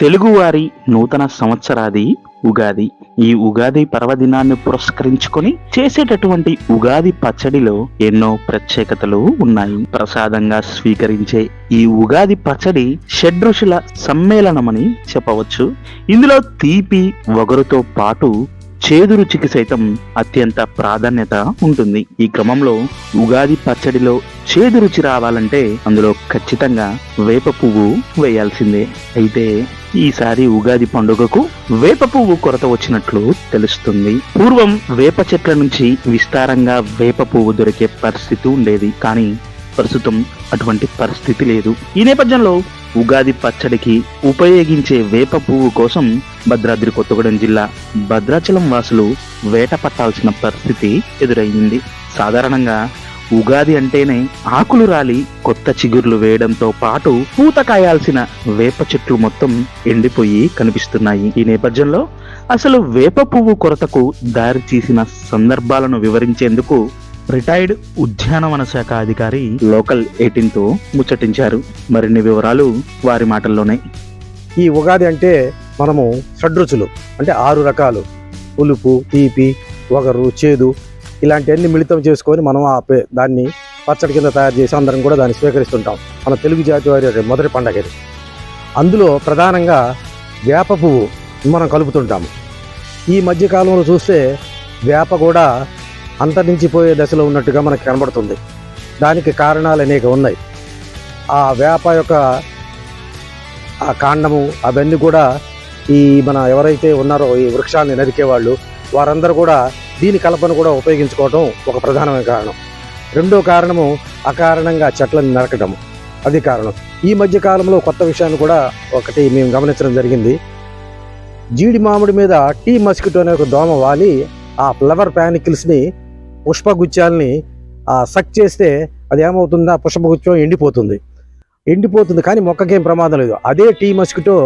తెలుగువారి నూతన సంవత్సరాది ఉగాది. ఈ ఉగాది పర్వదినాన్ని పురస్కరించుకొని చేసేటటువంటి ఉగాది పచ్చడిలో ఎన్నో ప్రత్యేకతలు ఉన్నాయి. ప్రసాదంగా స్వీకరించే ఈ ఉగాది పచ్చడి షడ్రుషుల సమ్మేళనమని చెప్పవచ్చు. ఇందులో తీపి వగరుతో పాటు చేదు రుచికి సైతం అత్యంత ప్రాధాన్యత ఉంటుంది. ఈ క్రమంలో ఉగాది పచ్చడిలో చేదు రుచి రావాలంటే అందులో ఖచ్చితంగా వేప పువ్వు వేయాల్సిందే. అయితే ఈసారి ఉగాది పండుగకు వేప పువ్వు కొరత వచ్చినట్లు తెలుస్తుంది. పూర్వం వేప చెట్ల నుంచి విస్తారంగా వేప పువ్వు దొరికే పరిస్థితి ఉండేది కానీ ప్రస్తుతం అటువంటి పరిస్థితి లేదు. ఈ నేపథ్యంలో ఉగాది పచ్చడికి ఉపయోగించే వేప పువ్వు కోసం భద్రాద్రి కొత్తగూడెం జిల్లా భద్రాచలం వాసులు వేట పట్టాల్సిన పరిస్థితి ఎదురైంది. సాధారణంగా ఉగాది అంటేనే ఆకులు రాలి కొత్త చిగుర్లు వేయడంతో పాటు పూత కాయాల్సిన వేప చెట్లు మొత్తం ఎండిపోయి కనిపిస్తున్నాయి. ఈ నేపథ్యంలో అసలు వేప పువ్వు కొరతకు దారి తీసిన సందర్భాలను వివరించేందుకు రిటైర్డ్ ఉద్యానవన శాఖ అధికారి లోకల్ ఎయిటీన్తో ముచ్చటించారు. మరిన్ని వివరాలు వారి మాటల్లోనే. ఈ ఉగాది అంటే మనము షడ్రుచులు అంటే ఆరు రకాలు. పులుపు తీపి వగరు చేదు ఇలాంటివన్నీ మిళితం చేసుకొని మనం ఆ దాన్ని పచ్చడి కింద తయారు చేసి అందరం కూడా దాన్ని స్వీకరిస్తుంటాం. మన తెలుగు జాతి వారి మొదటి పండగ ఇది. అందులో ప్రధానంగా వేప పువ్వు మనం కలుపుతుంటాము. ఈ మధ్యకాలంలో చూస్తే వేప కూడా అంతరించిపోయే దశలో ఉన్నట్టుగా మనకు కనబడుతుంది. దానికి కారణాలు అనేక ఉన్నాయి. ఆ వేప యొక్క ఆ కాండము అవన్నీ కూడా ఈ మన ఎవరైతే ఉన్నారో ఈ వృక్షాన్ని నరికే వాళ్ళు వారందరూ కూడా దీని కలపను కూడా ఉపయోగించుకోవడం ఒక ప్రధానమైన కారణం. రెండో కారణము అకారణంగా చెట్లను నరకడం అది కారణం. ఈ మధ్య కాలంలో కొత్త విషయాన్ని కూడా ఒకటి మేము గమనించడం జరిగింది. జీడి మామిడి మీద టీ మస్కిటో అనే ఒక దోమ వాలి ఆ ఫ్లవర్ ప్యానికిల్స్ని పుష్పగుచ్చాలని ఆ సక్ చేస్తే అది ఏమవుతుందా? పుష్పగుచ్చం ఎండిపోతుంది. ఎండిపోతుంది కానీ మొక్కకేం ప్రమాదం లేదు. అదే టీ మస్కిటో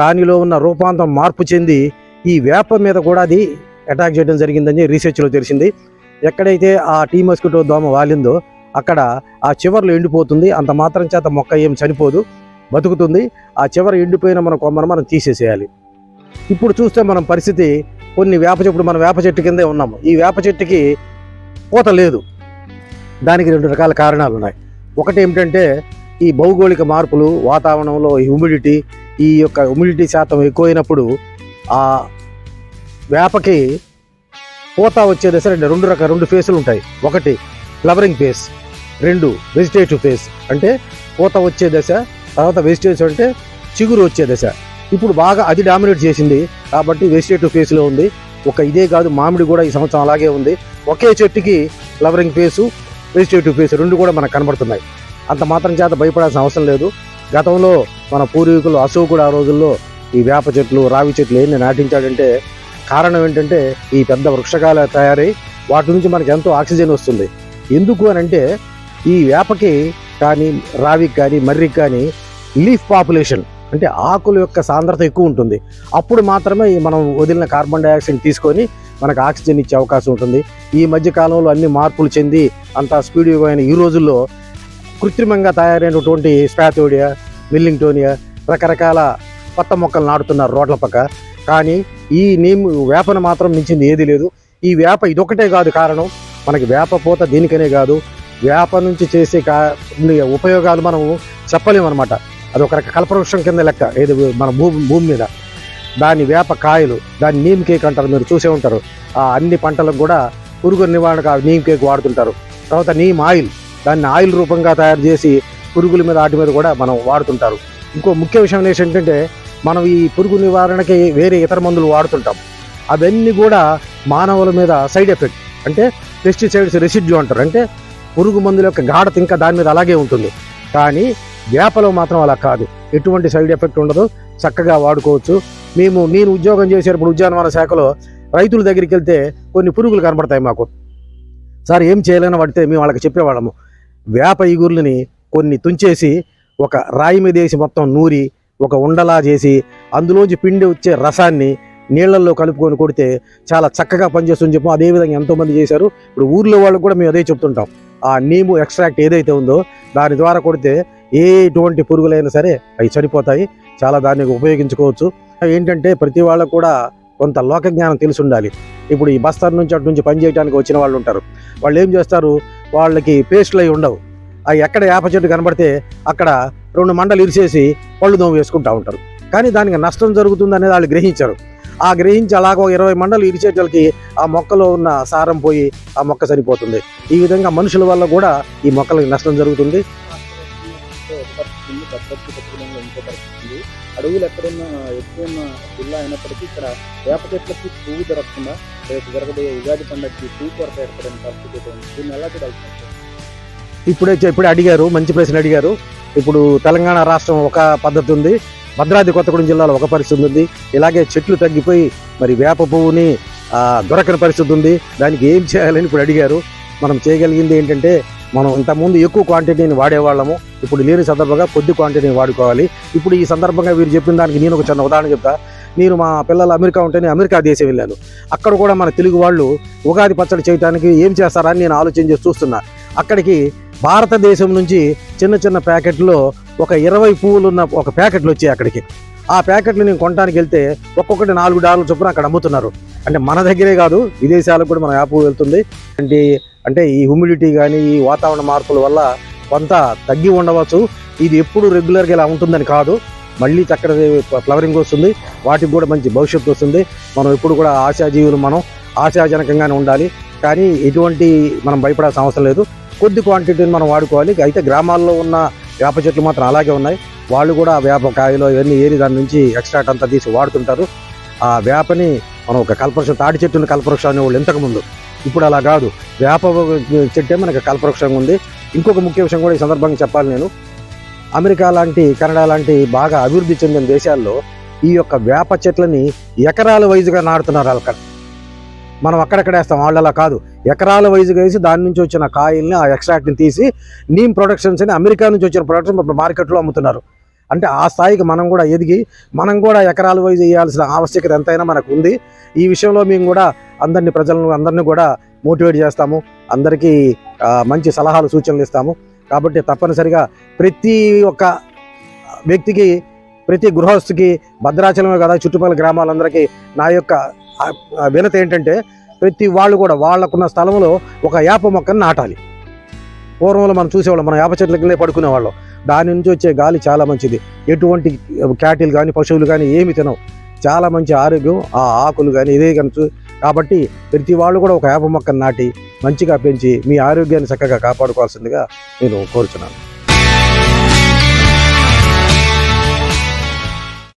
దానిలో ఉన్న రూపాంతరం మార్పు చెంది ఈ వేప మీద కూడా అది అటాక్ చేయడం జరిగిందని రీసెర్చ్లో తెలిసింది. ఎక్కడైతే ఆ టీ మస్కిటో దోమ వాలిందో అక్కడ ఆ చివర్లో ఎండిపోతుంది. అంత మాత్రం చేత మొక్క ఏం చనిపోదు బతుకుతుంది. ఆ చివర ఎండిపోయిన మన కొమ్మను మనం తీసేసేయాలి. ఇప్పుడు చూస్తే మనం పరిస్థితి కొన్ని వేప చెప్పుడు మనం వేప చెట్టు కిందే ఉన్నాము. ఈ వేప చెట్టుకి పూత లేదు. దానికి రెండు రకాల కారణాలు ఉన్నాయి. ఒకటి ఏమిటంటే ఈ భౌగోళిక మార్పులు వాతావరణంలో హ్యూమిడిటీ ఈ యొక్క హ్యూమిడిటీ శాతం ఎక్కువైనప్పుడు ఆ వేపకి పూత వచ్చే దశ రెండు రెండు రకాల రెండు ఫేసులు ఉంటాయి. ఒకటి ఫ్లవరింగ్ ఫేస్ రెండు వెజిటేటివ్ ఫేస్ అంటే పూత వచ్చే దశ తర్వాత వెజిటేటివ్ అంటే చిగురు వచ్చే దశ. ఇప్పుడు బాగా అది డామినేట్ చేసింది కాబట్టి వెజిటేటివ్ ఫేస్లో ఉంది. ఒక ఇదే కాదు మామిడి కూడా ఈ సంవత్సరం అలాగే ఉంది. ఒకే చెట్టుకి ఫ్లవరింగ్ ఫేసు వెజిటేటివ్ ఫేస్ రెండు కూడా మనకు కనబడుతున్నాయి. అంత మాత్రం చేత భయపడాల్సిన అవసరం లేదు. గతంలో మన పూర్వీకులు అశోకుడు ఆ రోజుల్లో ఈ వేప చెట్లు రావి చెట్లు ఏంది నాటించాడంటే కారణం ఏంటంటే ఈ పెద్ద వృక్షకాల తయారై వాటి నుంచి మనకి ఎంతో ఆక్సిజన్ వస్తుంది. ఎందుకు అని అంటే ఈ వేపకి కానీ రావికి కానీ మర్రికి కానీ లీఫ్ పాపులేషన్ అంటే ఆకుల యొక్క సాంద్రత ఎక్కువ ఉంటుంది. అప్పుడు మాత్రమే మనం వదిలిన కార్బన్ డైఆక్సైడ్ తీసుకొని మనకు ఆక్సిజన్ ఇచ్చే అవకాశం ఉంటుంది. ఈ మధ్య కాలంలో అన్ని మార్పులు చెంది అంత స్పీడ్ అయిన ఈ రోజుల్లో కృత్రిమంగా తయారైనటువంటి స్పాథోడియా మిల్లింగ్టోనియా రకరకాల కొత్త మొక్కలు నాటుతున్నారు రోడ్ల పక్క. కానీ ఈ నీమ్ వేపను మాత్రం మించింది ఏది లేదు. ఈ వేప ఇదొకటే కాదు కారణం. మనకి వేప పూత దీనికనే కాదు. వేప నుంచి చేసే కా ఉపయోగాలు మనము చెప్పలేము అనమాట అది ఒక రక కల్పవృక్షం కింద లెక్క. ఏది మన భూమి భూమి మీద. దాని వేప కాయలు దాని నీమ్ కేక్ అంటారు. మీరు చూసే ఉంటారు. ఆ అన్ని పంటలకు కూడా పురుగు నివారణకు ఆ నీమ్ కేక్ వాడుతుంటారు. తర్వాత నీమ్ ఆయిల్. దాన్ని ఆయిల్ రూపంగా తయారు చేసి పురుగుల మీద వాటి మీద కూడా మనం వాడుతుంటారు. ఇంకో ముఖ్య విషయం ఏంటంటే మనం ఈ పురుగు నివారణకి వేరే ఇతర మందులు వాడుతుంటాం. అవన్నీ కూడా మానవుల మీద సైడ్ ఎఫెక్ట్. అంటే పెస్టిసైడ్స్ రెసిడ్యూ అంటారు. అంటే పురుగు మందుల యొక్క గాఢత ఇంకా దాని మీద అలాగే ఉంటుంది. కానీ వేపలో మాత్రం అలా కాదు. ఎటువంటి సైడ్ ఎఫెక్ట్ ఉండదు. చక్కగా వాడుకోవచ్చు. మేము నేను ఉద్యోగం చేసేటప్పుడు ఉద్యానవన శాఖలో రైతుల దగ్గరికి వెళ్తే కొన్ని పురుగులు కనబడతాయి మాకు. సార్ ఏం చేయలేని పడితే మేము వాళ్ళకి చెప్పేవాళ్ళము. వేప ఇగుర్లని కొన్ని తుంచేసి ఒక రాయి మీద వేసి మొత్తం నూరి ఒక ఉండలా చేసి అందులోంచి పిండి వచ్చే రసాన్ని నీళ్ళల్లో కలుపుకొని కొడితే చాలా చక్కగా పనిచేస్తుందని చెప్పి అదేవిధంగా ఎంతోమంది చేశారు. ఇప్పుడు ఊర్లో వాళ్ళకి కూడా మేము అదే చెప్తుంటాం. ఆ నీము ఎక్స్ట్రాక్ట్ ఏదైతే ఉందో దాని ద్వారా కొడితే ఏ ఎటువంటి పురుగులైనా సరే అవి చనిపోతాయి. చాలా దాన్ని ఉపయోగించుకోవచ్చు. ఏంటంటే ప్రతి వాళ్ళకు కూడా కొంత లోక జ్ఞానం తెలిసి ఉండాలి. ఇప్పుడు ఈ బస్తర్ నుంచి అటు నుంచి పనిచేయడానికి వచ్చిన వాళ్ళు ఉంటారు. వాళ్ళు ఏం చేస్తారు? వాళ్ళకి పేస్ట్లు అవి ఉండవు. ఎక్కడ వేప చెట్టు కనబడితే అక్కడ రెండు మండలు ఇరిసేసి పళ్ళు దోమ వేసుకుంటూ ఉంటారు. కానీ దానికి నష్టం జరుగుతుంది అనేది వాళ్ళు గ్రహించారు. ఆ గ్రహించి అలాగ ఒక ఇరవై మండలు ఇరిచేటలకి ఆ మొక్కలో ఉన్న సారం పోయి ఆ మొక్క సరిపోతుంది. ఈ విధంగా మనుషుల వల్ల కూడా ఈ మొక్కలకి నష్టం జరుగుతుంది. అడవులు ఎక్కడున్న ఎక్కువ ఉన్న జిల్లా అయినప్పటికీ ఇక్కడ వేప చెట్లకి పువ్వు దొరకకుండా రేపు జరగబోయే ఉగాది పండుగకి పువ్వు కొరత ఏర్పడిన పరిస్థితి దీన్ని ఎలా చూడాల్సి ఇప్పుడే ఇప్పుడే అడిగారు మంచి ప్రశ్న అడిగారు. ఇప్పుడు తెలంగాణ రాష్ట్రం ఒక పద్ధతి ఉంది. భద్రాద్రి కొత్తగూడెం జిల్లాలో ఒక పరిస్థితి ఉంది. ఇలాగే చెట్లు తగ్గిపోయి మరి వేప పువ్వుని దొరకని పరిస్థితి ఉంది. దానికి ఏం చేయాలని ఇప్పుడు అడిగారు. మనం చేయగలిగింది ఏంటంటే మనం ఇంతకుముందు ఎక్కువ క్వాంటిటీని వాడేవాళ్ళము. ఇప్పుడు లేని సందర్భంగా కొద్ది క్వాంటిటీని వాడుకోవాలి. ఇప్పుడు ఈ సందర్భంగా వీరు చెప్పిన దానికి నేను ఒక చిన్న ఉదాహరణ చెప్తా. నేను మా పిల్లలు అమెరికా ఉంటేనే అమెరికా దేశం వెళ్ళాను. అక్కడ కూడా మన తెలుగు వాళ్ళు ఉగాది పచ్చడి చేయడానికి ఏం చేస్తారని నేను ఆలోచన చేసి చూస్తున్నా. అక్కడికి భారతదేశం నుంచి చిన్న చిన్న ప్యాకెట్లో ఒక ఇరవై పువ్వులు ఉన్న ఒక ప్యాకెట్లు వచ్చాయి అక్కడికి. ఆ ప్యాకెట్లు నేను కొనడానికి వెళ్తే ఒక్కొక్కటి నాలుగు డాలర్ల చొప్పున అక్కడ అమ్ముతున్నారు. అంటే మన దగ్గరే కాదు విదేశాలకు కూడా మన యాప్ వెళ్తుంది. అంటే అంటే ఈ హ్యూమిడిటీ కానీ ఈ వాతావరణ మార్పుల వల్ల కొంత తగ్గి ఉండవచ్చు. ఇది ఎప్పుడు రెగ్యులర్గా ఇలా ఉంటుందని కాదు. మళ్ళీ చక్కటి ఫ్లవరింగ్ వస్తుంది. వాటికి కూడా మంచి భవిష్యత్తు వస్తుంది. మనం ఎప్పుడు కూడా ఆశాజీవులు మనం ఆశాజనకంగానే ఉండాలి. కానీ ఎటువంటి మనం భయపడాల్సిన అవసరం లేదు. కొద్ది క్వాంటిటీని మనం వాడుకోవాలి. అయితే గ్రామాల్లో ఉన్న వేప చెట్లు మాత్రం అలాగే ఉన్నాయి. వాళ్ళు కూడా వేప కాయలు ఇవన్నీ ఏరి దాని నుంచి ఎక్స్ట్రాట్ అంతా తీసి వాడుతుంటారు. ఆ వేపని మనం ఒక కల్పవృక్షం తాటి చెట్టుని కల్పవృక్షం అనేవాళ్ళు ఇంతకు ముందు ఇప్పుడు అలా కాదు. వేప చెట్టే మనకి కల్పవృక్షంగా ఉంది. ఇంకొక ముఖ్య విషయం కూడా ఈ సందర్భంగా చెప్పాలి నేను. అమెరికా లాంటి కెనడా లాంటి బాగా అభివృద్ధి చెందిన దేశాల్లో ఈ యొక్క వేప చెట్లని ఎకరాల వైజుగా నాటుతున్నారు అక్కడ మనం అక్కడక్కడేస్తాం వాళ్ళు అలా కాదు. ఎకరాల వైజుగా వేసి దాని నుంచి వచ్చిన కాయల్ని ఆ ఎక్స్ట్రాక్ట్ని తీసి నీమ్ ప్రొడక్షన్స్ అని అమెరికా నుంచి వచ్చిన ప్రొడక్షన్ ఇప్పుడు మార్కెట్లో అమ్ముతున్నారు. అంటే ఆ స్థాయికి మనం కూడా ఎదిగి మనం కూడా ఎకరాల వైజ్ వేయాల్సిన ఆవశ్యకత ఎంతైనా మనకు ఉంది. ఈ విషయంలో మేము కూడా అందరినీ ప్రజలను అందరినీ కూడా మోటివేట్ చేస్తాము. అందరికీ మంచి సలహాలు సూచనలు ఇస్తాము. కాబట్టి తప్పనిసరిగా ప్రతి ఒక్క వ్యక్తికి ప్రతి గృహస్థుకి భద్రాచలమే కదా చుట్టుపక్కల గ్రామాలందరికీ నా యొక్క వినత ఏంటంటే ప్రతి వాళ్ళు కూడా వాళ్ళకున్న స్థలంలో ఒక వేప మొక్కను నాటాలి. పూర్వంలో మనం చూసేవాళ్ళం మనం వేప చెట్ల కింద పడుకునేవాళ్ళం. దాని నుంచి వచ్చే గాలి చాలా మంచిది. ఎటువంటి క్యాటిల్ కానీ పశువులు కానీ ఏమి తినవు. చాలా మంచి ఆరోగ్యం ఆ ఆకులు కానీ ఇదే కనుచు కాబట్టి ప్రతి వాళ్ళు కూడా ఒక వేప మొక్కను నాటి మంచిగా పెంచి మీ ఆరోగ్యాన్ని చక్కగా కాపాడుకోవాల్సిందిగా నేను కోరుచున్నాను.